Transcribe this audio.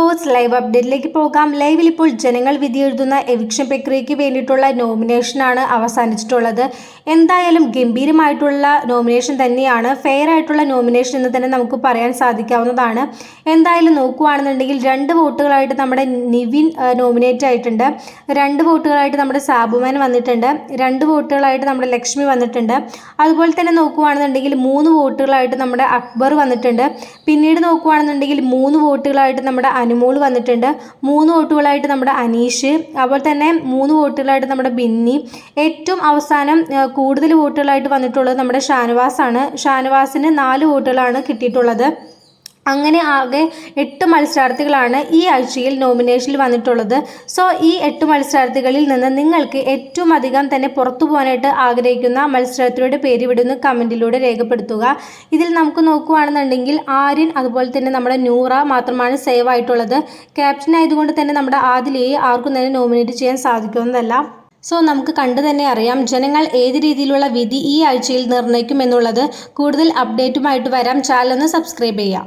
Boss live അപ്ഡേറ്റിലേക്ക് പോകാം. ലൈവിൽ ഇപ്പോൾ ജനങ്ങൾ വിധി എഴുതുന്ന എവിക്ഷൻ പ്രക്രിയയ്ക്ക് വേണ്ടിയിട്ടുള്ള നോമിനേഷനാണ് അവസാനിച്ചിട്ടുള്ളത്. എന്തായാലും ഗംഭീരമായിട്ടുള്ള നോമിനേഷൻ തന്നെയാണ്. ഫെയർ ആയിട്ടുള്ള നോമിനേഷൻ എന്ന് തന്നെ നമുക്ക് പറയാൻ സാധിക്കാവുന്നതാണ്. എന്തായാലും നോക്കുകയാണെന്നുണ്ടെങ്കിൽ രണ്ട് വോട്ടുകളായിട്ട് നമ്മുടെ നിവിൻ നോമിനേറ്റ് ആയിട്ടുണ്ട്. രണ്ട് വോട്ടുകളായിട്ട് നമ്മുടെ സാബുമാൻ വന്നിട്ടുണ്ട്. രണ്ട് വോട്ടുകളായിട്ട് നമ്മുടെ ലക്ഷ്മി വന്നിട്ടുണ്ട്. അതുപോലെ തന്നെ നോക്കുകയാണെന്നുണ്ടെങ്കിൽ മൂന്ന് വോട്ടുകളായിട്ട് നമ്മുടെ അക്ബർ വന്നിട്ടുണ്ട്. പിന്നീട് നോക്കുകയാണെന്നുണ്ടെങ്കിൽ മൂന്ന് വോട്ടുകളായിട്ട് നമ്മുടെ അനുമോൾ വന്നിട്ടുണ്ട്. മൂന്ന് വോട്ടുകളായിട്ട് നമ്മുടെ അനീഷ് അതുപോലെ തന്നെ മൂന്ന് വോട്ടുകളായിട്ട് നമ്മുടെ ബിന്നി. ഏറ്റവും അവസാനം കൂടുതൽ വോട്ടുകളായിട്ട് വന്നിട്ടുള്ളത് നമ്മുടെ ഷാനവാസാണ്. ഷാനവാസിന് നാല് വോട്ടുകളാണ് കിട്ടിയിട്ടുള്ളത്. അങ്ങനെ ആകെ എട്ട് മത്സരാർത്ഥികളാണ് ഈ ആഴ്ചയിൽ നോമിനേഷനിൽ വന്നിട്ടുള്ളത്. സോ ഈ എട്ട് മത്സരാർത്ഥികളിൽ നിന്ന് നിങ്ങൾക്ക് ഏറ്റവും അധികം തന്നെ പുറത്തു പോകാനായിട്ട് ആഗ്രഹിക്കുന്ന മത്സരാർത്ഥിയുടെ പേര് വിടുന്ന കമന്റിലൂടെ രേഖപ്പെടുത്തുക. ഇതിൽ നമുക്ക് നോക്കുകയാണെന്നുണ്ടെങ്കിൽ ആര്യൻ അതുപോലെ തന്നെ നമ്മുടെ നൂറ മാത്രമാണ് സേവ് ആയിട്ടുള്ളത്. ക്യാപ്റ്റൻ ആയതുകൊണ്ട് തന്നെ നമ്മുടെ ആദിലയെ ആർക്കും തന്നെ നോമിനേറ്റ് ചെയ്യാൻ സാധിക്കുന്നതല്ല. സോ നമുക്ക് കണ്ടു തന്നെ അറിയാം ജനങ്ങൾ ഏത് രീതിയിലുള്ള വിധി ഈ ആഴ്ചയിൽ നിർണയിക്കുമെന്നുള്ളത് കൂടുതൽ അപ്ഡേറ്റുമായിട്ട് വരാം. ചാനലൊന്ന് സബ്സ്ക്രൈബ് ചെയ്യാം